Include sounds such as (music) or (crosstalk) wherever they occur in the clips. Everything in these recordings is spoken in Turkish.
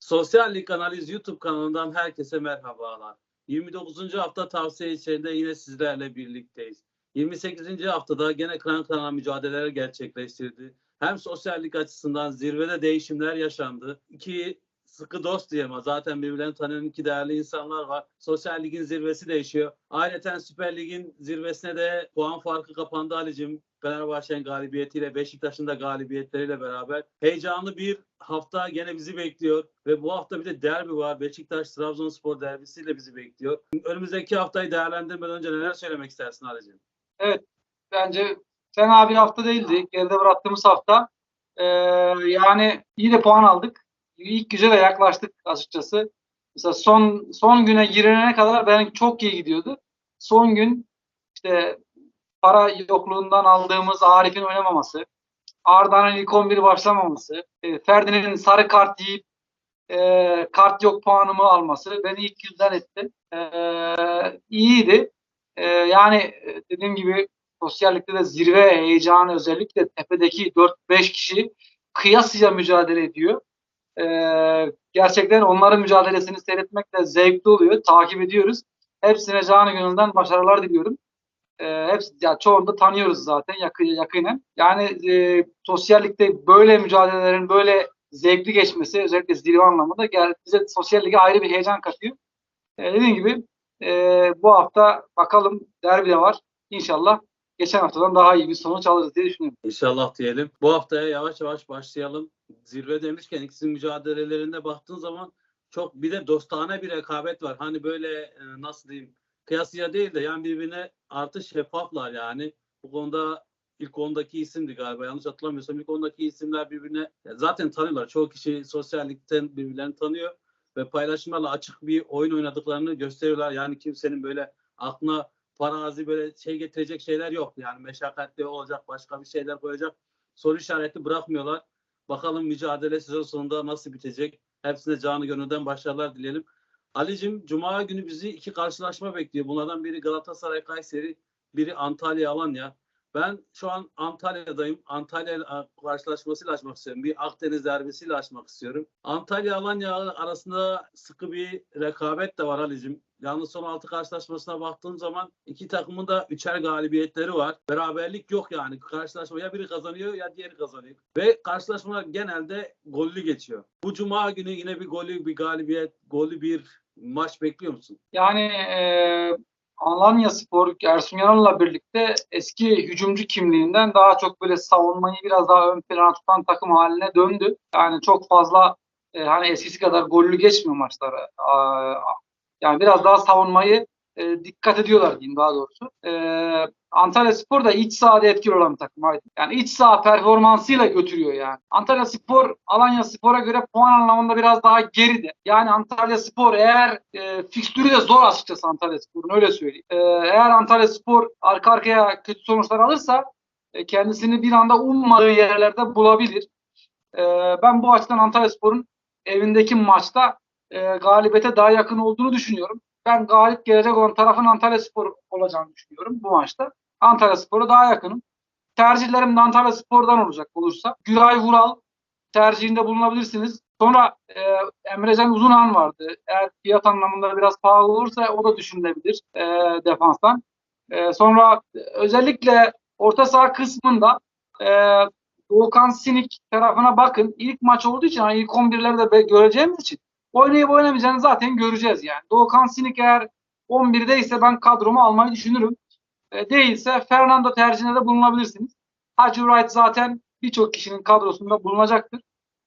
Sosyal Lig Analiz YouTube kanalından herkese merhabalar. 29. hafta tavsiye içerisinde yine sizlerle birlikteyiz. 28. haftada gene kran kırana mücadeleler gerçekleştirdi. Hem sosyal lig açısından zirvede değişimler yaşandı. İki sıkı dost diyemez. Zaten birbirlerini tanıyan iki değerli insanlar var. Sosyal ligin zirvesi değişiyor. Ayrıca Süper Lig'in zirvesine de puan farkı kapandı Ali'cim. Fenerbahçe'nin galibiyetiyle Beşiktaş'ın da galibiyetleriyle beraber heyecanlı bir hafta gene bizi bekliyor ve bu hafta bir de derbi var. Beşiktaş Trabzonspor derbisiyle bizi bekliyor. Önümüzdeki haftayı değerlendirmeden önce neler söylemek istersin Ali'cim? Evet. Bence fena bir hafta değildi. Geride bıraktığımız hafta. Ee, yani iyi de puan aldık. İlk güce de yaklaştık açıkçası. Mesela son son güne girene kadar ben çok iyi gidiyordu. Son gün işte para yokluğundan aldığımız Arif'in oynamaması, Arda'nın ilk 11 başlamaması, e, Ferdi'nin sarı kart yiyip e, kart yok puanımı alması beni ilk günden etti. E, iyiydi. E, yani e, dediğim gibi sosyallikte de zirve heyecanı özellikle tepedeki 4-5 kişi kıyasıya mücadele ediyor. E, gerçekten onların mücadelesini seyretmek de zevkli oluyor. Takip ediyoruz. Hepsine canı gönülden başarılar diliyorum. E, hepsi, ya çoğunu da tanıyoruz zaten yakın, yakinen. Yani e, sosyallikte böyle mücadelelerin böyle zevkli geçmesi özellikle zirve anlamında gel, bize sosyal lige ayrı bir heyecan katıyor. E, dediğim gibi e, bu hafta bakalım derbi de var. İnşallah geçen haftadan daha iyi bir sonuç alırız diye düşünüyorum. İnşallah diyelim. Bu haftaya yavaş yavaş başlayalım. Zirve demişken ikisinin mücadelelerine baktığın zaman çok bir de dostane bir rekabet var. Hani böyle e, nasıl diyeyim kıyasıya değil de yani birbirine artı şeffaflar yani. Bu konuda ilk ondaki isimdi galiba yanlış hatırlamıyorsam ilk ondaki isimler birbirine zaten tanıyorlar. Çoğu kişi sosyallikten birbirlerini tanıyor ve paylaşımlarla açık bir oyun oynadıklarını gösteriyorlar. Yani kimsenin böyle aklına farazi böyle şey getirecek şeyler yok. Yani meşakkatli olacak başka bir şeyler koyacak soru işareti bırakmıyorlar. Bakalım mücadele sezon sonunda nasıl bitecek. Hepsine canı gönülden başarılar dileyelim. Ali'cim Cuma günü bizi iki karşılaşma bekliyor. Bunlardan biri Galatasaray Kayseri, biri Antalya Alanya. Ben şu an Antalya'dayım. Antalya karşılaşmasıyla açmak istiyorum. Bir Akdeniz derbisiyle açmak istiyorum. Antalya Alanya arasında sıkı bir rekabet de var Ali'cim. Yalnız son altı karşılaşmasına baktığım zaman iki takımın da üçer galibiyetleri var. Beraberlik yok yani. Karşılaşma ya biri kazanıyor ya diğeri kazanıyor. Ve karşılaşmalar genelde gollü geçiyor. Bu cuma günü yine bir gollü bir galibiyet, gollü bir maç bekliyor musun? Yani e, Alanya Spor Ersun Yanal'la birlikte eski hücumcu kimliğinden daha çok böyle savunmayı biraz daha ön plana tutan takım haline döndü. Yani çok fazla e, hani eskisi kadar gollü geçmiyor maçlara. A, yani biraz daha savunmayı e, dikkat ediyorlar diyeyim daha doğrusu. E, Antalya Spor da iç sahada etkili olan bir takım. Yani iç saha performansıyla götürüyor yani. Antalya Spor Alanya Spor'a göre puan anlamında biraz daha geride. Yani Antalya Spor eğer e, fikstürü de zor açıkçası Antalya Spor'un öyle söyleyeyim. E, eğer Antalya Spor arka arkaya kötü sonuçlar alırsa e, kendisini bir anda ummadığı yerlerde bulabilir. E, ben bu açıdan Antalya Spor'un evindeki maçta e, galibiyete daha yakın olduğunu düşünüyorum. Ben galip gelecek olan tarafın Antalya Spor olacağını düşünüyorum bu maçta. Antalya Spor'a daha yakınım. Tercihlerim de Antalya Spor'dan olacak olursa. Güray Vural tercihinde bulunabilirsiniz. Sonra e, Emrecan Uzunhan vardı. Eğer fiyat anlamında biraz pahalı olursa o da düşünülebilir e, defanstan. E, sonra özellikle orta saha kısmında e, Doğukan Sinik tarafına bakın. İlk maç olduğu için yani ilk 11'leri de göreceğimiz için oynayıp oynamayacağını zaten göreceğiz yani. Doğukan Sinik eğer 11'de ise ben kadromu almayı düşünürüm. E, değilse Fernando tercihinde de bulunabilirsiniz. Hacı Wright zaten birçok kişinin kadrosunda bulunacaktır.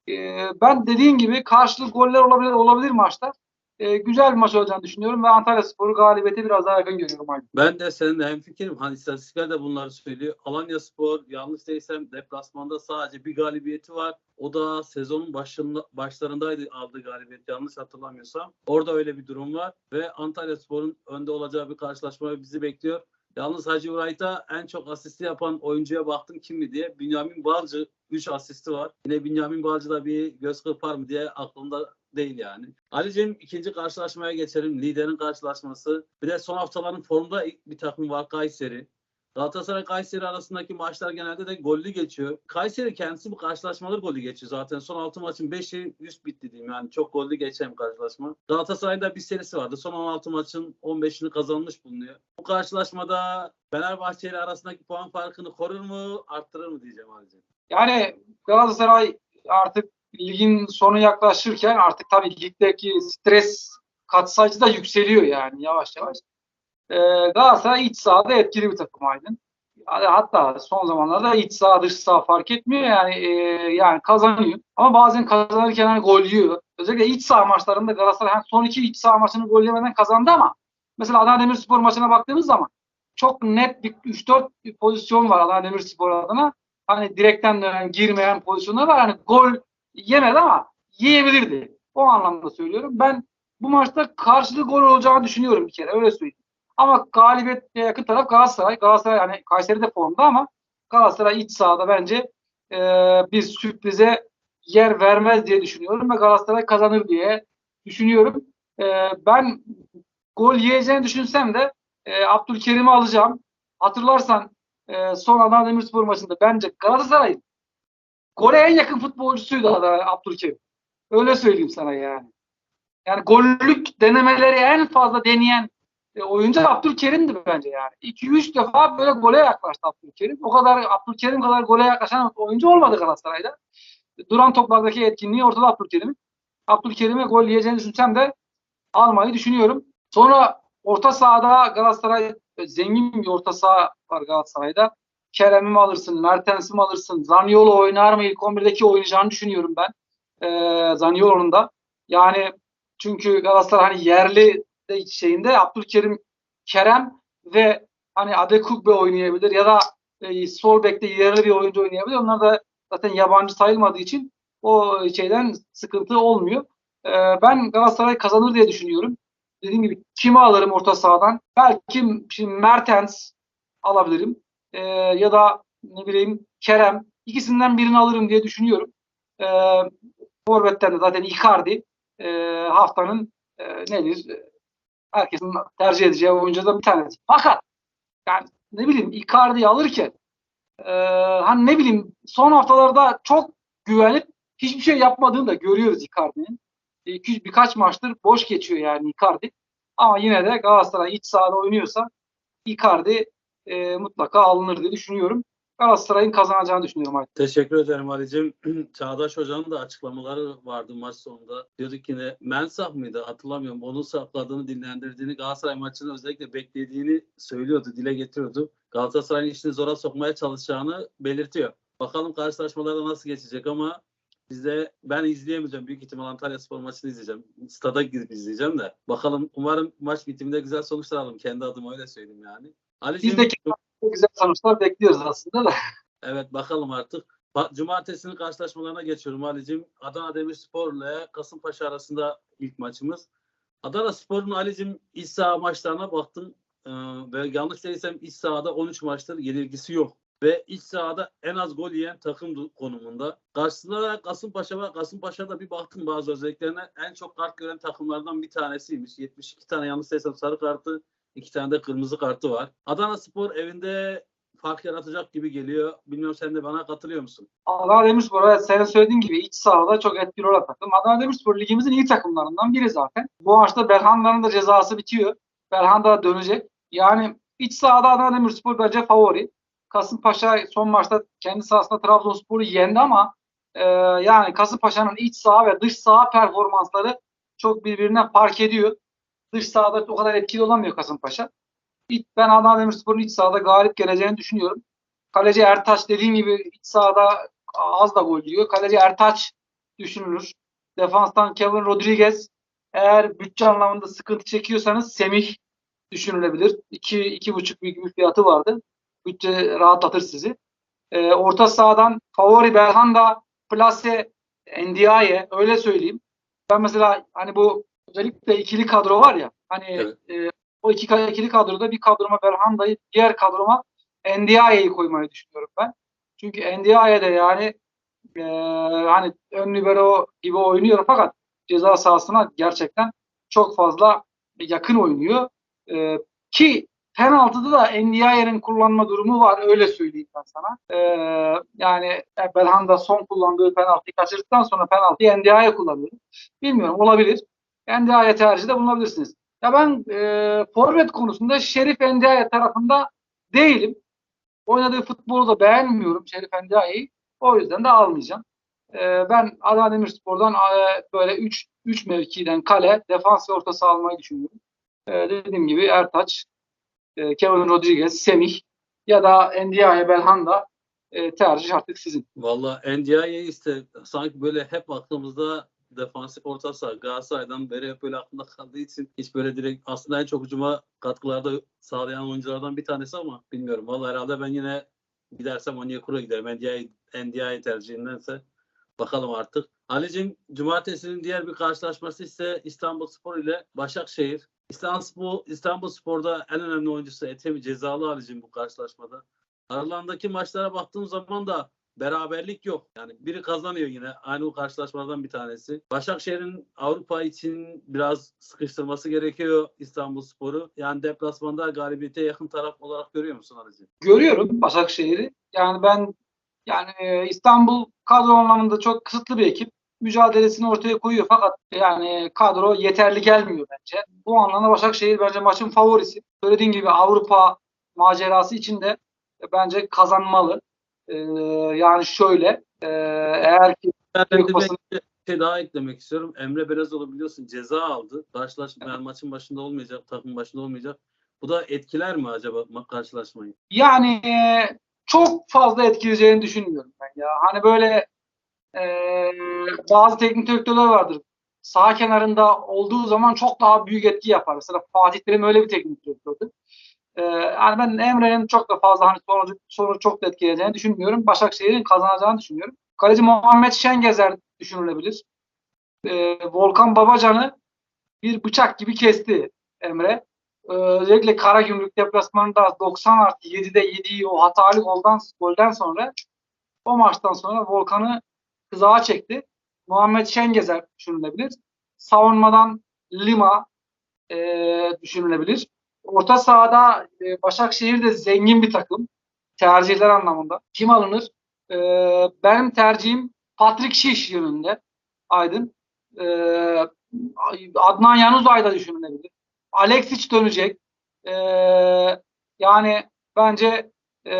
E, ben dediğim gibi karşılık goller olabilir olabilir maçta. E, güzel bir maç olacağını düşünüyorum ve Antalya Spor'u galibiyete biraz daha yakın görüyorum. Aynı. Ben de seninle hemfikirim. Hani istatistikler de bunları söylüyor. Alanya Spor yanlış değilsem deplasmanda sadece bir galibiyeti var. O da sezonun başında, başlarındaydı aldığı galibiyet yanlış hatırlamıyorsam. Orada öyle bir durum var ve Antalya Spor'un önde olacağı bir karşılaşma bizi bekliyor. Yalnız Hacı Wright'a en çok asisti yapan oyuncuya baktım kim mi diye. Bünyamin Balcı 3 asisti var. Yine Bünyamin Balcı da bir göz kırpar mı diye aklımda değil yani. Ali'cim ikinci karşılaşmaya geçelim. Liderin karşılaşması. Bir de son haftaların formda bir takım var Kayseri. Galatasaray Kayseri arasındaki maçlar genelde de gollü geçiyor. Kayseri kendisi bu karşılaşmaları gollü geçiyor zaten. Son 6 maçın 5'i üst bitti diyeyim. Yani çok gollü geçen bir karşılaşma. Galatasaray'da bir serisi vardı. Son 16 maçın 15'ini kazanmış bulunuyor. Bu karşılaşmada Fenerbahçe ile arasındaki puan farkını korur mu, arttırır mı diyeceğim abicim. Yani Galatasaray artık ligin sonu yaklaşırken artık tabii ligdeki stres katsayıcı da yükseliyor yani yavaş yavaş. Ee, Galatasaray iç sahada etkili bir takım Aydın. Yani Hatta son zamanlarda iç saha dış saha fark etmiyor yani e, yani kazanıyor. Ama bazen kazanırken hani gol yiyor. Özellikle iç saha maçlarında Galatasaray hani son iki iç saha maçını gol yemeden kazandı ama mesela Adana Demirspor maçına baktığımız zaman çok net bir 3-4 bir pozisyon var Adana Demirspor adına. Hani direkten dönen girmeyen pozisyonlar var. Hani gol yemedi ama yiyebilirdi. O anlamda söylüyorum. Ben bu maçta karşılığı gol olacağını düşünüyorum bir kere. Öyle söyleyeyim. Ama galibiyet yakın taraf Galatasaray. Galatasaray hani Kayseri de formda ama Galatasaray iç sahada bence e, bir sürprize yer vermez diye düşünüyorum ve Galatasaray kazanır diye düşünüyorum. E, ben gol yiyeceğini düşünsem de e, Abdülkerim'i alacağım. Hatırlarsan e, son Adana Demirspor maçında bence Galatasaray'ın gole en yakın futbolcusuydu Adana Abdülkerim. Öyle söyleyeyim sana yani. Yani gollük denemeleri en fazla deneyen e, oyuncu Abdülkerim'di bence yani. 2-3 defa böyle gole yaklaştı Abdülkerim. O kadar Abdülkerim kadar gole yaklaşan oyuncu olmadı Galatasaray'da. Duran toplardaki etkinliği ortada Abdülkerim'in. Abdülkerim'e gol yiyeceğini düşünsem de almayı düşünüyorum. Sonra orta sahada Galatasaray e, zengin bir orta saha var Galatasaray'da. Kerem'i mi alırsın, Mertens'i mi alırsın, Zaniolo oynar mı? İlk 11'deki oynayacağını düşünüyorum ben. Ee, Zaniolo'nun da. Yani çünkü Galatasaray hani yerli şeyinde Abdülkerim, Kerem ve hani Adekugbe oynayabilir ya da e, sol bekte yerli bir oyuncu oynayabilir. Onlar da zaten yabancı sayılmadığı için o şeyden sıkıntı olmuyor. Ee, ben Galatasaray kazanır diye düşünüyorum. Dediğim gibi kimi alırım orta sahadan? Belki şimdi Mertens alabilirim. Ee, ya da ne bileyim Kerem. İkisinden birini alırım diye düşünüyorum. Ee, Forvet'ten de zaten Icardi e, haftanın e, nedir? Herkesin tercih edeceği oyunculardan bir tanesi. Fakat yani ne bileyim Icardi'yi alırken e, hani ne bileyim son haftalarda çok güvenip hiçbir şey yapmadığını da görüyoruz Icardi'nin. Bir, birkaç maçtır boş geçiyor yani Icardi. Ama yine de Galatasaray iç sahada oynuyorsa Icardi e, mutlaka alınır diye düşünüyorum. Galatasaray'ın kazanacağını düşünüyorum artık. Teşekkür ederim Ali'cim. (clears throat) Çağdaş Hoca'nın da açıklamaları vardı maç sonunda. Diyorduk ki ne Mensah mıydı hatırlamıyorum. Onun sakladığını dinlendirdiğini Galatasaray maçını özellikle beklediğini söylüyordu, dile getiriyordu. Galatasaray'ın işini zora sokmaya çalışacağını belirtiyor. Bakalım karşılaşmalarda nasıl geçecek ama bizde ben izleyemeyeceğim. Büyük ihtimal Antalya Spor maçını izleyeceğim. Stada gidip izleyeceğim de. Bakalım umarım maç bitiminde güzel sonuçlar alırım. Kendi adıma öyle söyleyeyim yani. Ali'cim, Biz de güzel sonuçlar bekliyoruz aslında da. Evet bakalım artık. Cumartesinin karşılaşmalarına geçiyorum Ali'cim. Adana Demirspor ile Kasımpaşa arasında ilk maçımız. Adana Spor'un Ali'cim iç saha maçlarına baktım. Ee, ve yanlış değilsem iç sahada 13 maçtır yenilgisi yok. Ve iç sahada en az gol yiyen takım konumunda. Karşısında da Kasımpaşa var. Kasımpaşa'da bir baktım bazı özelliklerine. En çok kart gören takımlardan bir tanesiymiş. 72 tane yanlış değilsem sarı kartı, iki tane de kırmızı kartı var. Adana Spor evinde fark yaratacak gibi geliyor. Bilmiyorum sen de bana katılıyor musun? Adana Demirspor evet senin söylediğin gibi iç sahada çok etkili olan takım. Adana Demirspor ligimizin iyi takımlarından biri zaten. Bu maçta Belhanda'nın da cezası bitiyor. Belhanda dönecek. Yani iç sahada Adana Demirspor bence favori. Kasımpaşa son maçta kendi sahasında Trabzonspor'u yendi ama e, yani Kasımpaşa'nın iç saha ve dış saha performansları çok birbirine fark ediyor. Dış sahada o kadar etkili olamıyor Kasımpaşa. İlk- Ben Adana Demirspor'un iç sahada galip geleceğini düşünüyorum. Kaleci Ertaç dediğim gibi iç sahada az da gol yiyor. Kaleci Ertaç düşünülür. Defanstan Kevin Rodriguez. Eğer bütçe anlamında sıkıntı çekiyorsanız Semih düşünülebilir. 2 iki, buçuk büyük bir fiyatı vardı. Bütçe rahatlatır sizi. Ee, orta sahadan favori Belhanda, Plase, Ndiaye öyle söyleyeyim. Ben mesela hani bu özellikle ikili kadro var ya hani Evet. e, o iki ikili kadroda bir kadroma Belhanda'yı diğer kadroma Ndiaye'yi koymayı düşünüyorum ben. Çünkü Ndiaye de yani e, hani ön libero gibi oynuyor fakat ceza sahasına gerçekten çok fazla yakın oynuyor. E, ki penaltıda da Ndiaye'nin kullanma durumu var. Öyle söyleyeyim ben sana. Ee, yani Belhanda son kullandığı penaltıyı kaçırdıktan sonra penaltıyı Ndiaye kullanıyor. Bilmiyorum olabilir. Ndiaye tercihde bulunabilirsiniz. Ya ben e, forvet konusunda Şerif Ndiaye tarafında değilim. Oynadığı futbolu da beğenmiyorum Şerif Ndiaye'yi. O yüzden de almayacağım. E, ben Adana Demirspor'dan e, böyle 3 3 mevkiden kale, defans ve orta saha almayı düşünüyorum. E, dediğim gibi Ertaç, e, Kevin Rodriguez, Semih ya da Ndiaye Belhanda e, tercih artık sizin. Valla NDI'ye iste sanki böyle hep aklımızda defansif orta saha Galatasaray'dan beri hep böyle aklımda kaldığı için hiç böyle direkt aslında en çok hücuma katkılarda sağlayan oyunculardan bir tanesi ama bilmiyorum. Valla herhalde ben yine gidersem Onyekuru giderim. NDI, NDI tercihindense bakalım artık. Ali'cim cumartesinin diğer bir karşılaşması ise İstanbul Spor ile Başakşehir. İstanbul, İstanbul Spor'da en önemli oyuncusu Etemi cezalı Ali'cim bu karşılaşmada. Aralarındaki maçlara baktığım zaman da beraberlik yok. Yani biri kazanıyor yine. Aynı o karşılaşmalardan bir tanesi. Başakşehir'in Avrupa için biraz sıkıştırması gerekiyor İstanbul Spor'u. Yani deplasmanda galibiyete yakın taraf olarak görüyor musun Arıcı? Görüyorum Başakşehir'i. Yani ben yani e, İstanbul kadro anlamında çok kısıtlı bir ekip. Mücadelesini ortaya koyuyor fakat yani kadro yeterli gelmiyor bence. Bu anlamda Başakşehir bence maçın favorisi. Söylediğim gibi Avrupa macerası için de e, bence kazanmalı. Ee, yani şöyle e, eğer ki Değerlendirmek bir şey daha eklemek istiyorum. Emre Belezoğlu biliyorsun ceza aldı. Karşılaşma yani maçın başında olmayacak, takım başında olmayacak. Bu da etkiler mi acaba ma- karşılaşmayı? Yani e, çok fazla etkileyeceğini düşünmüyorum ben ya. Hani böyle e, bazı teknik direktörler vardır. Sağ kenarında olduğu zaman çok daha büyük etki yapar. Mesela Fatih Terim öyle bir teknik direktördü. E, yani ben Emre'nin çok da fazla hani sonucu, sonucu çok da etkileyeceğini düşünmüyorum. Başakşehir'in kazanacağını düşünüyorum. Kaleci Muhammed Şengezer düşünülebilir. E, Volkan Babacan'ı bir bıçak gibi kesti Emre. Ee, özellikle Karagümrük deplasmanında 90 artı 7'de yediği o hatalı golden, golden sonra o maçtan sonra Volkan'ı kızağa çekti. Muhammed Şengezer düşünülebilir. Savunmadan Lima e, düşünülebilir. Orta sahada e, Başakşehir de zengin bir takım. Tercihler anlamında. Kim alınır? E, benim tercihim Patrick Şiş yönünde. Aydın. E, Adnan Yanuzay da düşünülebilir. Alexic dönecek. Ee, yani bence e,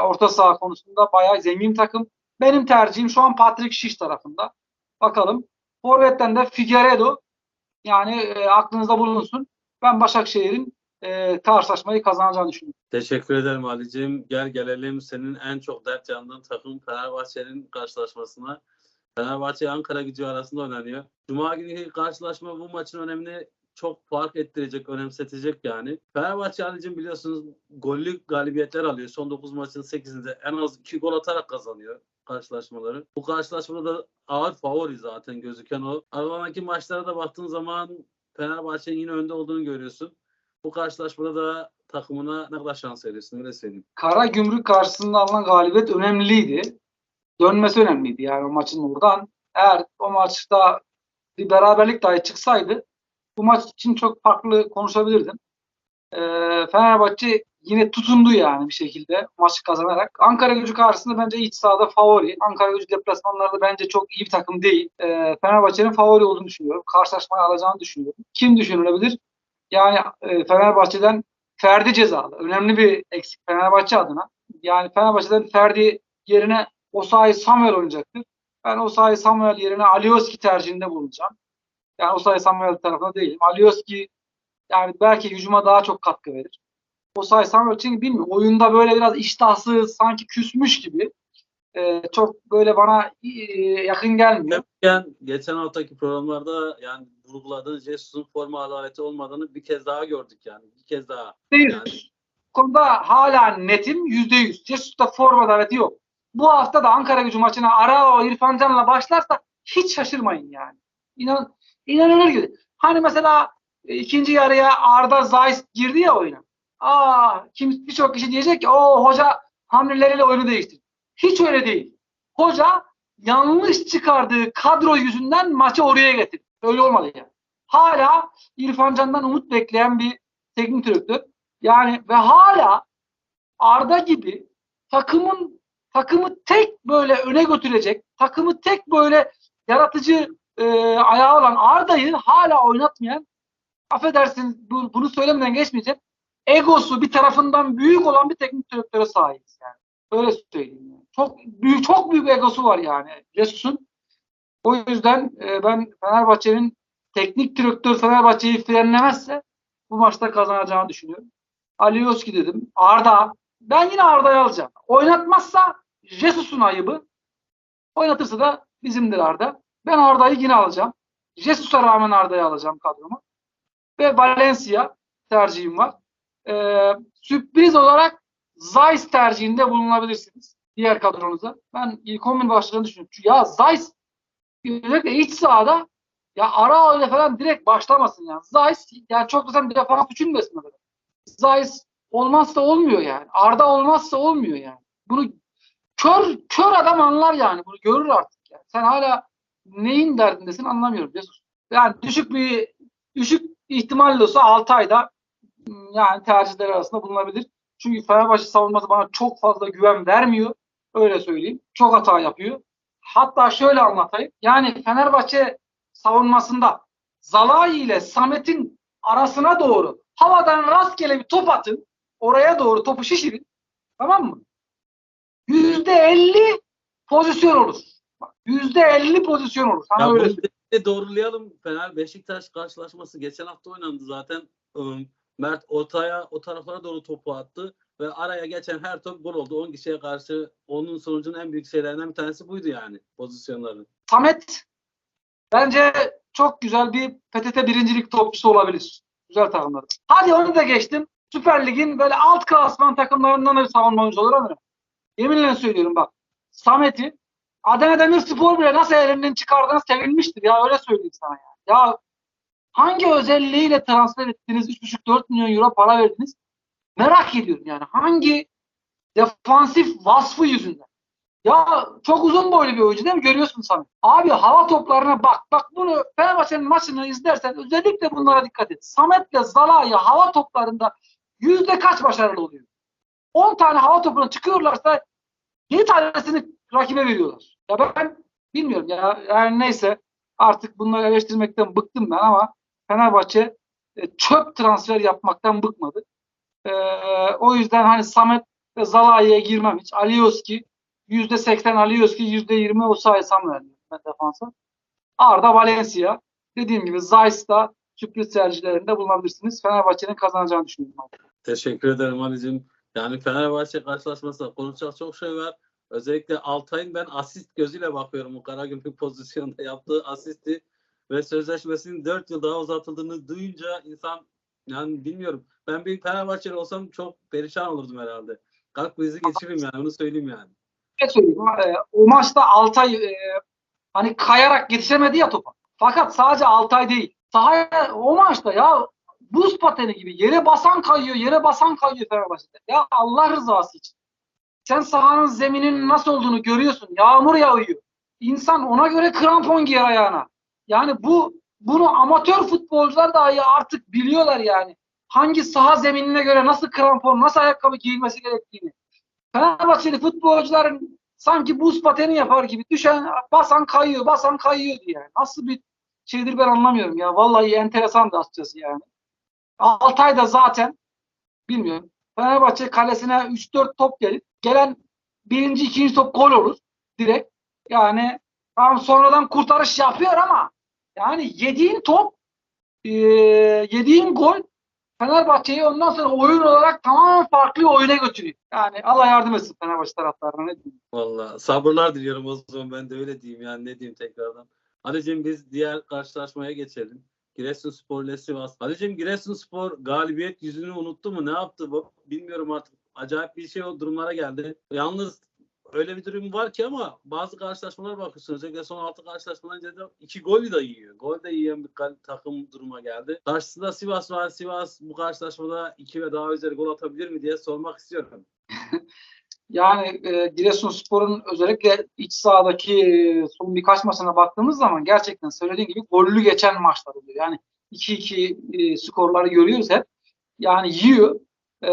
orta saha konusunda bayağı zengin takım. Benim tercihim şu an Patrick Şiş tarafında. Bakalım. Forvet'ten de Figueiredo yani e, aklınızda bulunsun. Ben Başakşehir'in e, karşılaşmayı kazanacağını düşünüyorum. Teşekkür ederim Ali'ciğim. Gel gelelim senin en çok dert yandığın takım Fenerbahçe'nin karşılaşmasına. Fenerbahçe Ankara gücü arasında oynanıyor. Cuma günü karşılaşma bu maçın önemini çok fark ettirecek, önemsetecek yani. Fenerbahçe Ali'cim biliyorsunuz gollü galibiyetler alıyor. Son 9 maçın 8'inde en az 2 gol atarak kazanıyor karşılaşmaları. Bu karşılaşmada da ağır favori zaten gözüken o. Aralarındaki maçlara da baktığın zaman Fenerbahçe'nin yine önde olduğunu görüyorsun. Bu karşılaşmada da takımına ne kadar şans veriyorsun öyle söyleyeyim. Kara Gümrük karşısında alınan galibiyet önemliydi. Dönmesi önemliydi yani o maçın oradan. Eğer o maçta bir beraberlik dahi çıksaydı bu maç için çok farklı konuşabilirdim. Ee, Fenerbahçe yine tutundu yani bir şekilde maçı kazanarak. Ankara gücü karşısında bence iç sahada favori. Ankara gücü deplasmanlarda bence çok iyi bir takım değil. Ee, Fenerbahçe'nin favori olduğunu düşünüyorum. Karşılaşmayı alacağını düşünüyorum. Kim düşünülebilir? Yani e, Fenerbahçe'den Ferdi cezalı. Önemli bir eksik Fenerbahçe adına. Yani Fenerbahçe'den Ferdi yerine Osayi Samuel oynayacaktır. Ben Osayi Samuel yerine Alioski tercihinde bulunacağım. Yani Osayi Samuel tarafında değilim. Alioski yani belki hücuma daha çok katkı verir. Osayi Samuel çünkü bilmiyorum oyunda böyle biraz iştahsız sanki küsmüş gibi. Ee, çok böyle bana e, yakın gelmiyor. Geçen, geçen haftaki programlarda yani vurguladığın Jesus'un forma adaleti olmadığını bir kez daha gördük yani. Bir kez daha. Değil. Yani konuda hala netim %100. Jesus'ta forma daveti yok. Bu hafta da Ankara gücü maçına Arao İrfan Can'la başlarsa hiç şaşırmayın yani. İnan, inanılır gibi. Hani mesela e, ikinci yarıya Arda Zayis girdi ya oyuna. Aa, kim birçok kişi diyecek ki o hoca hamleleriyle oyunu değiştirdi. Hiç öyle değil. Hoca yanlış çıkardığı kadro yüzünden maçı oraya getirdi. Öyle olmadı yani. Hala İrfan Can'dan umut bekleyen bir teknik direktör. Yani ve hala Arda gibi takımın takımı tek böyle öne götürecek, takımı tek böyle yaratıcı e, ayağı olan Arda'yı hala oynatmayan affedersin bu, bunu söylemeden geçmeyeceğim. Egosu bir tarafından büyük olan bir teknik direktöre sahibiz yani. Öyle söyleyeyim. Yani. Çok büyük çok büyük egosu var yani Jesus'un. O yüzden e, ben Fenerbahçe'nin teknik direktör Fenerbahçe'yi frenlemezse bu maçta kazanacağını düşünüyorum. Alioski dedim. Arda. Ben yine Arda'yı alacağım. Oynatmazsa Jesus'un ayıbı. Oynatırsa da bizimdir Arda. Ben Arda'yı yine alacağım. Jesus'a rağmen Arda'yı alacağım kadroma. Ve Valencia tercihim var. Ee, sürpriz olarak Zeiss tercihinde bulunabilirsiniz. Diğer kadronuza. Ben ilk 11 başladığını düşünüyorum. Çünkü Ya Zeiss özellikle iç sahada ya ara öyle falan direkt başlamasın yani. Zeiss yani çok da sen defans düşünmesin. Zeiss olmazsa olmuyor yani. Arda olmazsa olmuyor yani. Bunu kör kör adam anlar yani. Bunu görür artık yani. Sen hala neyin derdindesin anlamıyorum. Yani düşük bir düşük ihtimalle olsa 6 ayda yani tercihler arasında bulunabilir. Çünkü Fenerbahçe savunması bana çok fazla güven vermiyor. Öyle söyleyeyim. Çok hata yapıyor. Hatta şöyle anlatayım. Yani Fenerbahçe savunmasında Zalai ile Samet'in arasına doğru havadan rastgele bir top atın. Oraya doğru topu şişirin. Tamam mı? Yüzde elli pozisyon olur. Yüzde elli pozisyon olur. Sana Ya öyle bunu doğrulayalım. Fener Beşiktaş karşılaşması geçen hafta oynandı zaten. Mert ortaya o taraflara doğru topu attı ve araya geçen her top gol oldu. 10 kişiye karşı onun sonucunun en büyük şeylerinden bir tanesi buydu yani pozisyonların. Samet bence çok güzel bir PTT birincilik topçusu olabilir. Güzel takımlar. Hadi onu da geçtim. Süper Lig'in böyle alt klasman takımlarından da bir savunma oyuncusu olur ama yeminle söylüyorum bak. Samet'i Adana Demirspor bile nasıl elinden çıkardığını sevinmiştir ya öyle söyleyeyim sana ya. Ya hangi özelliğiyle transfer ettiniz 3,5-4 milyon euro para verdiniz? Merak ediyorum yani. Hangi defansif vasfı yüzünden? Ya çok uzun boylu bir oyuncu değil mi? Görüyorsun Samet. Abi hava toplarına bak. Bak bunu Fenerbahçe'nin maçını izlersen özellikle bunlara dikkat et. Samet'le Zalai hava toplarında yüzde kaç başarılı oluyor? 10 tane hava topuna çıkıyorlarsa 7 tanesini rakibe veriyorlar. Ya ben bilmiyorum ya. Yani neyse artık bunları eleştirmekten bıktım ben ama Fenerbahçe e, çöp transfer yapmaktan bıkmadı. E, o yüzden hani Samet ve Zalai'ye girmem hiç. Alioski %80 Alioski, %20 Osayi Samuel ben. Arda Valencia. Dediğim gibi Zeiss'ta sürpriz tercihlerinde bulunabilirsiniz. Fenerbahçe'nin kazanacağını düşünüyorum. Teşekkür ederim Ali'cim. Yani Fenerbahçe karşılaşmasında konuşacak çok şey var. Özellikle Altay'ın ben asist gözüyle bakıyorum. O Karagümrük pozisyonda yaptığı asisti ve sözleşmesinin 4 yıl daha uzatıldığını duyunca insan yani bilmiyorum. Ben bir Fenerbahçeli olsam çok perişan olurdum herhalde. Kalk bizi geçireyim yani onu söyleyeyim yani. Ne söyleyeyim? O maçta Altay e, hani kayarak yetişemedi ya topa. Fakat sadece Altay değil. Sahaya o maçta ya buz pateni gibi yere basan kayıyor, yere basan kayıyor Fenerbahçe'de. Ya Allah rızası için. Sen sahanın zeminin nasıl olduğunu görüyorsun. Yağmur yağıyor. İnsan ona göre krampon giyer ayağına. Yani bu bunu amatör futbolcular dahi artık biliyorlar yani. Hangi saha zeminine göre nasıl krampon, nasıl ayakkabı giyilmesi gerektiğini. Fenerbahçeli futbolcuların sanki buz pateni yapar gibi düşen basan kayıyor, basan kayıyor diye. Nasıl bir şeydir ben anlamıyorum ya. Vallahi enteresan da açıkçası yani. Altay da zaten bilmiyorum. Fenerbahçe kalesine 3-4 top gelir. Gelen birinci, ikinci top gol olur. Direkt. Yani tam sonradan kurtarış yapıyor ama yani yediğin top e, yediğin gol Fenerbahçe'yi ondan sonra oyun olarak tamamen farklı oyuna götürüyor. Yani Allah yardım etsin Fenerbahçe taraftarına ne diyeyim. Valla sabırlar diliyorum o zaman ben de öyle diyeyim yani ne diyeyim tekrardan. Ali'cim biz diğer karşılaşmaya geçelim. Giresunspor ile Sivas. Ali'cim Giresunspor galibiyet yüzünü unuttu mu? Ne yaptı bu? Bilmiyorum artık. Acayip bir şey o durumlara geldi. Yalnız öyle bir durum var ki ama bazı karşılaşmalar bakıyorsun. Özellikle son altı karşılaşmadan önce de iki gol de yiyor. Gol de yiyen bir takım duruma geldi. Karşısında Sivas var. Sivas bu karşılaşmada iki ve daha üzeri gol atabilir mi diye sormak istiyorum. (laughs) Yani e, Giresunspor'un özellikle iç sahadaki e, son birkaç maçına baktığımız zaman gerçekten söylediğim gibi gollü geçen maçlar oluyor. Yani 2-2 e, skorları görüyoruz hep. Yani yiyor. Ee,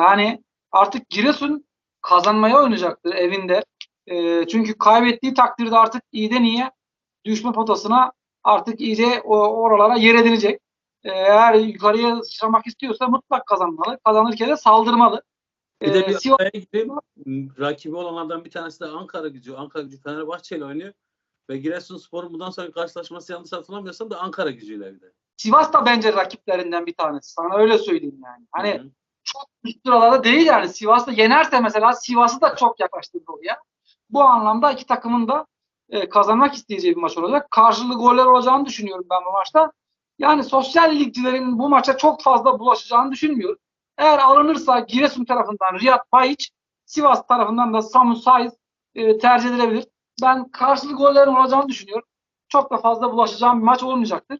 hani artık Giresun kazanmaya oynayacaktır evinde. Ee, çünkü kaybettiği takdirde artık iyiden iyiye düşme potasına artık iyice o, oralara yer edinecek. Ee, eğer yukarıya sıçramak istiyorsa mutlak kazanmalı. Kazanırken de saldırmalı. Bir de Ee, bir Sivas gireyim. Rakibi olanlardan bir tanesi de Ankara gücü. Ankara gücü Fenerbahçe ile oynuyor. Ve Giresunspor'un bundan sonraki karşılaşması yanlış hatırlamıyorsam da Ankara gücüyle bir de. Sivas da bence rakiplerinden bir tanesi. Sana öyle söyleyeyim yani. Hani Hı hı. Çok üst sıralarda değil yani. Sivas'ta yenerse mesela Sivas'ı da çok yaklaştırdı oraya. Bu anlamda iki takımın da e, kazanmak isteyeceği bir maç olacak. Karşılıklı goller olacağını düşünüyorum ben bu maçta. Yani sosyal ligcilerin bu maça çok fazla bulaşacağını düşünmüyorum. Eğer alınırsa Giresun tarafından Riyad Bayiç, Sivas tarafından da Samu Saiz e, tercih edilebilir. Ben karşılıklı gollerin olacağını düşünüyorum. Çok da fazla bulaşacağım bir maç olmayacaktır.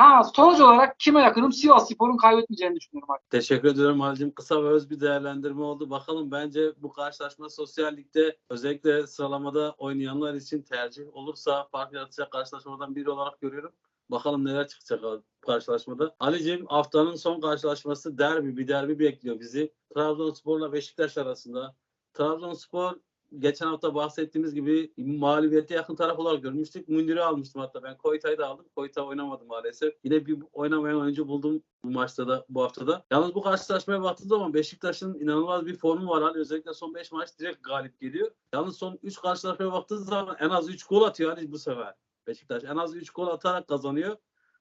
Ha, sonuç olarak kime yakınım? Sivas Spor'un kaybetmeyeceğini düşünüyorum artık. Teşekkür ediyorum Halicim. Kısa ve öz bir değerlendirme oldu. Bakalım bence bu karşılaşma sosyal ligde özellikle sıralamada oynayanlar için tercih olursa fark yaratacak karşılaşmadan biri olarak görüyorum. Bakalım neler çıkacak karşılaşmada. Ali'cim haftanın son karşılaşması derbi. Bir derbi bekliyor bizi. Trabzonspor'la Beşiktaş arasında. Trabzonspor geçen hafta bahsettiğimiz gibi mağlubiyete yakın taraf olarak görmüştük. Mündir'i almıştım hatta ben. Koyta'yı da aldım. Koyta oynamadı maalesef. Yine bir oynamayan oyuncu buldum bu maçta da bu haftada. Yalnız bu karşılaşmaya baktığım zaman Beşiktaş'ın inanılmaz bir formu var. Hani özellikle son 5 maç direkt galip geliyor. Yalnız son 3 karşılaşmaya baktığınız zaman en az 3 gol atıyor hani bu sefer. Beşiktaş en az 3 gol atarak kazanıyor.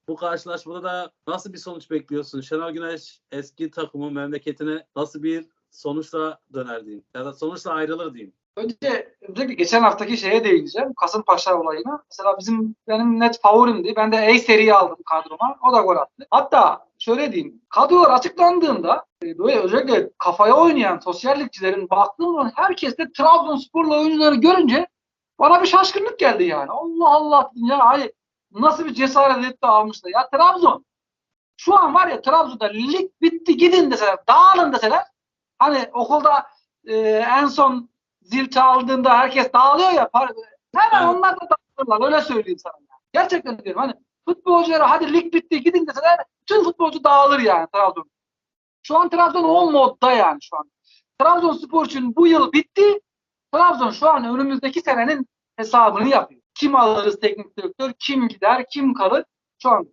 Bu karşılaşmada da nasıl bir sonuç bekliyorsun? Şenol Güneş eski takımı memleketine nasıl bir sonuçla döner diyeyim. Ya da sonuçla ayrılır diyeyim. Önce özellikle geçen haftaki şeye değineceğim. Kasımpaşa olayına. Mesela bizim benim net favorimdi. Ben de A seriyi aldım kadroma. O da gol attı. Hatta şöyle diyeyim. Kadrolar açıklandığında e, böyle özellikle kafaya oynayan sosyal ligcilerin baktığım zaman herkes de Trabzonsporlu oyuncuları görünce bana bir şaşkınlık geldi yani. Allah Allah dedim ya hani nasıl bir cesaret de almışlar. Ya Trabzon şu an var ya Trabzon'da lig bitti gidin deseler dağılın deseler hani okulda e, en son zil çaldığında herkes dağılıyor ya. Hemen Evet. onlar da dağılırlar. Öyle söyleyeyim sana. ya. Gerçekten diyorum. Hani futbolculara hadi lig bitti gidin deseler bütün futbolcu dağılır yani Trabzon. Şu an Trabzon o modda yani şu an. Trabzonspor için bu yıl bitti. Trabzon şu an önümüzdeki senenin hesabını yapıyor. Kim alırız teknik direktör, kim gider, kim kalır şu an.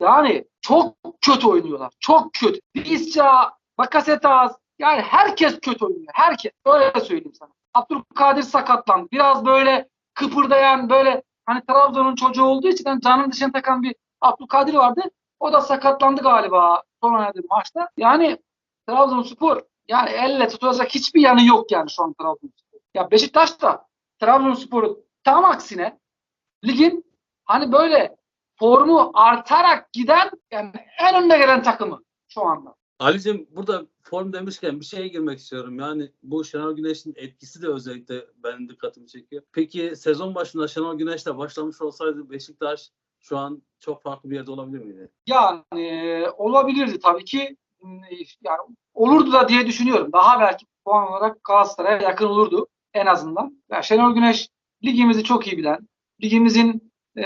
Yani çok kötü oynuyorlar. Çok kötü. Visca, Bakasetas, yani herkes kötü oynuyor. Herkes. Öyle söyleyeyim sana. Abdülkadir sakatlandı. Biraz böyle kıpırdayan böyle hani Trabzon'un çocuğu olduğu için hani canın dışına takan bir Abdülkadir vardı. O da sakatlandı galiba son oynadığı maçta. Yani Trabzonspor yani elle tutulacak hiçbir yanı yok yani şu an Trabzonspor. Ya Beşiktaş da Trabzonspor'u tam aksine ligin hani böyle formu artarak giden yani en önde gelen takımı şu anda. Ali'cim burada form demişken bir şeye girmek istiyorum. Yani bu Şenol Güneş'in etkisi de özellikle benim dikkatimi çekiyor. Peki sezon başında Şenol Güneş'le başlamış olsaydı Beşiktaş şu an çok farklı bir yerde olabilir miydi? Yani e, olabilirdi tabii ki. Yani olurdu da diye düşünüyorum. Daha belki puan olarak Galatasaray'a yakın olurdu en azından. Ya Şenol Güneş ligimizi çok iyi bilen, ligimizin e,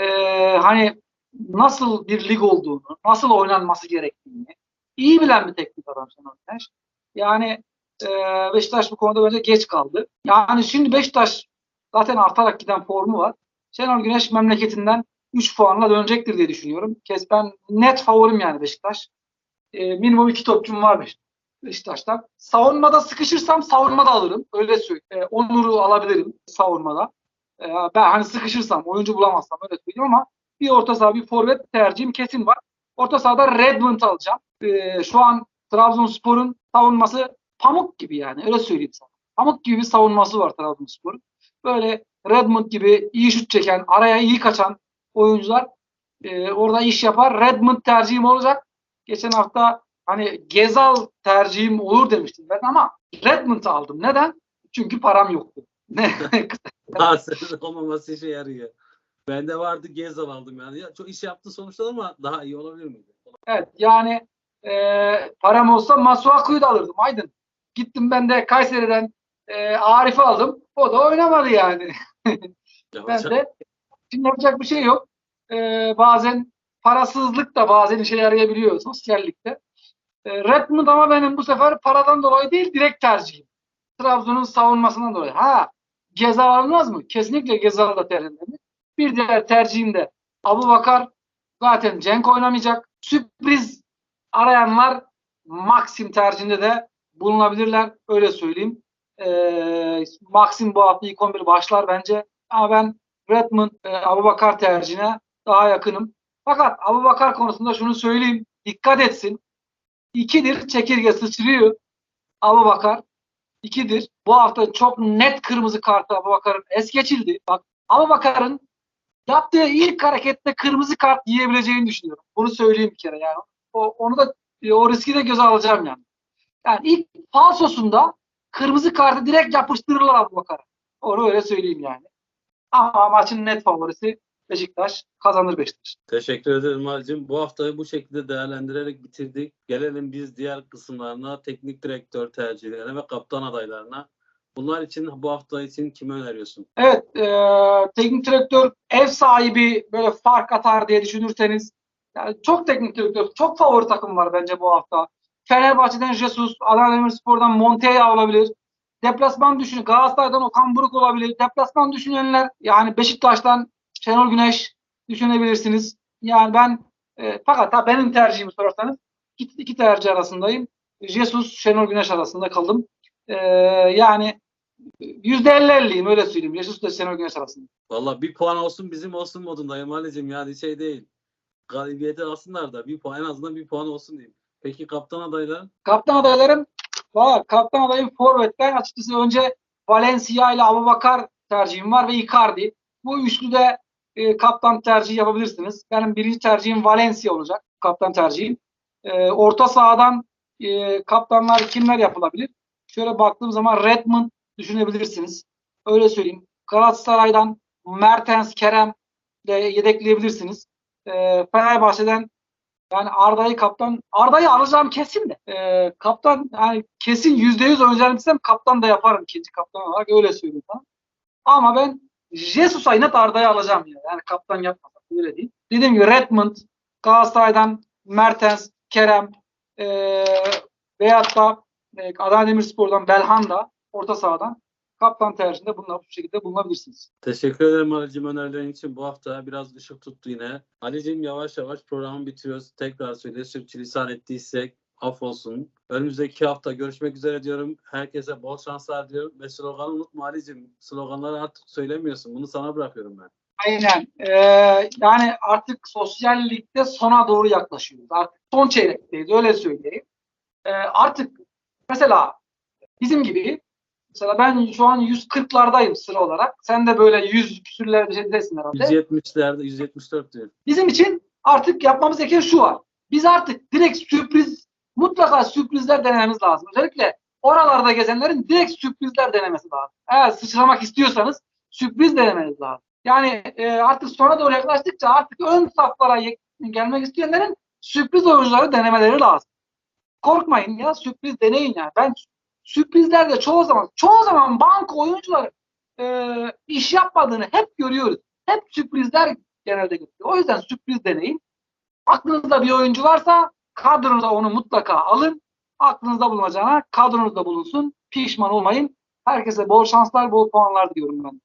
hani nasıl bir lig olduğunu, nasıl oynanması gerektiğini iyi bilen bir teknik adam Şenol Güneş. Yani e, Beşiktaş bu konuda bence geç kaldı. Yani şimdi Beşiktaş zaten artarak giden formu var. Şenol Güneş memleketinden 3 puanla dönecektir diye düşünüyorum. Kes ben net favorim yani Beşiktaş. E, minimum 2 topçum var Beş- Beşiktaş'tan. Savunmada sıkışırsam savunmada alırım. Öyle söyleyeyim. E, Onur'u alabilirim savunmada. E, ben hani sıkışırsam, oyuncu bulamazsam öyle söyleyeyim ama bir orta saha, bir forvet tercihim kesin var. Orta sahada Redmond alacağım. E, şu an Trabzonspor'un savunması pamuk gibi yani. Öyle söyleyeyim sana. Pamuk gibi bir savunması var Trabzonspor'un. Böyle Redmond gibi iyi şut çeken, araya iyi kaçan oyuncular e, orada iş yapar. Redmond tercihim olacak. Geçen hafta hani Gezal tercihim olur demiştim ben ama Redmond'u aldım. Neden? Çünkü param yoktu. Ne? (laughs) Ha senin olmaması işe yarıyor. Bende vardı Gezal aldım yani. Ya, çok iş yaptı sonuçta ama daha iyi olabilir miydi? evet yani e, param olsa Masuaku'yu da alırdım. Aydın. Gittim ben de Kayseri'den e, Arif'i aldım. O da oynamadı yani. Ben de şimdi yapacak bir şey yok. Ee, bazen parasızlık da bazen işe yarayabiliyor sosyallikte. E, Redmond ama benim bu sefer paradan dolayı değil direkt tercihim. Trabzon'un savunmasından dolayı. Ha Gezal alınmaz mı? Kesinlikle Gezal da tercih edilir. Bir diğer tercihim de Abu Bakar zaten Cenk oynamayacak. Sürpriz arayanlar Maxim tercihinde de bulunabilirler. Öyle söyleyeyim. Ee, Maxim bu hafta ilk 11 başlar bence. Ama ben Redmond, e, Abubakar tercihine daha yakınım. Fakat Abubakar konusunda şunu söyleyeyim. Dikkat etsin. İkidir çekirge sıçrıyor. Abubakar. İkidir. Bu hafta çok net kırmızı kartı Abubakar'ın es geçildi. Bak Abubakar'ın yaptığı ilk harekette kırmızı kart yiyebileceğini düşünüyorum. Bunu söyleyeyim bir kere yani. O, onu da e, o riski de göze alacağım yani. Yani ilk falsosunda kırmızı kartı direkt yapıştırırlar Abubakar'a. Onu öyle söyleyeyim yani. Ama maçın net favorisi Beşiktaş kazanır Beşiktaş. Teşekkür ederim Ali'cim. Bu haftayı bu şekilde değerlendirerek bitirdik. Gelelim biz diğer kısımlarına, teknik direktör tercihlerine ve kaptan adaylarına. Bunlar için bu hafta için kimi öneriyorsun? Evet, e, teknik direktör ev sahibi böyle fark atar diye düşünürseniz yani çok teknik direktör, çok favori takım var bence bu hafta. Fenerbahçe'den Jesus, Adana Demirspor'dan Montella olabilir. Deplasman düşünün. Galatasaray'dan Okan Buruk olabilir. Deplasman düşünenler yani Beşiktaş'tan Şenol Güneş düşünebilirsiniz. Yani ben e, fakat ha, benim tercihimi sorarsanız iki, iki tercih arasındayım. Jesus, Şenol Güneş arasında kaldım. E, yani %50-50'yim öyle söyleyeyim. Jesus ile Şenol Güneş arasında. Valla bir puan olsun bizim olsun modundayım Ali'cim. Yani şey değil. Galibiyeti alsınlar da bir puan en azından bir puan olsun diyeyim. Peki kaptan adaylar? Kaptan adaylarım var. Kaptan adayım Forvet'ten açıkçası önce Valencia ile Abubakar tercihim var ve Icardi. Bu üçlüde e, kaptan tercihi yapabilirsiniz. Benim birinci tercihim Valencia olacak. Kaptan tercihim. E, orta sahadan e, kaptanlar kimler yapılabilir? Şöyle baktığım zaman Redmond düşünebilirsiniz. Öyle söyleyeyim. Galatasaray'dan Mertens, Kerem de yedekleyebilirsiniz. E, Fenerbahçe'den yani Arda'yı kaptan Arda'yı alacağım kesin de. E, kaptan yani kesin yüzde yüz oynayacağım desem kaptan da yaparım ikinci kaptan olarak öyle söyleyeyim sana. Ama ben Jesus'a net Arda'yı alacağım ya. Yani kaptan yapmasam öyle değil. Dediğim gibi Redmond, Galatasaray'dan Mertens, Kerem e, veyahut da e, Adana Demirspor'dan Belhanda orta sahadan kaptan tercihinde bunlar bu şekilde bulunabilirsiniz. Teşekkür ederim Ali'cim önerilerin için. Bu hafta biraz ışık tuttu yine. Ali'cim yavaş yavaş programı bitiriyoruz. Tekrar söyle sürçülisan ettiysek affolsun. Önümüzdeki hafta görüşmek üzere diyorum. Herkese bol şanslar diyorum. Ve sloganı unutma Ali'cim. Sloganları artık söylemiyorsun. Bunu sana bırakıyorum ben. Aynen. Ee, yani artık sosyallikte sona doğru yaklaşıyoruz. Artık son çeyrekteyiz öyle söyleyeyim. Ee, artık mesela bizim gibi mesela ben şu an 140'lardayım sıra olarak. Sen de böyle 100 küsürlerde şeydesin herhalde. 170'lerde 174 diyor. Bizim için artık yapmamız gereken şu var. Biz artık direkt sürpriz mutlaka sürprizler denememiz lazım. Özellikle oralarda gezenlerin direkt sürprizler denemesi lazım. Eğer sıçramak istiyorsanız sürpriz denemeniz lazım. Yani e, artık sona doğru yaklaştıkça artık ön saflara gelmek isteyenlerin sürpriz oyuncuları denemeleri lazım. Korkmayın ya sürpriz deneyin yani. Ben sürprizlerde çoğu zaman çoğu zaman banka oyuncuları e, iş yapmadığını hep görüyoruz. Hep sürprizler genelde getiriyor. O yüzden sürpriz deneyin. Aklınızda bir oyuncu varsa kadronuza onu mutlaka alın. Aklınızda bulunacağına kadronuzda bulunsun. Pişman olmayın. Herkese bol şanslar, bol puanlar diliyorum ben.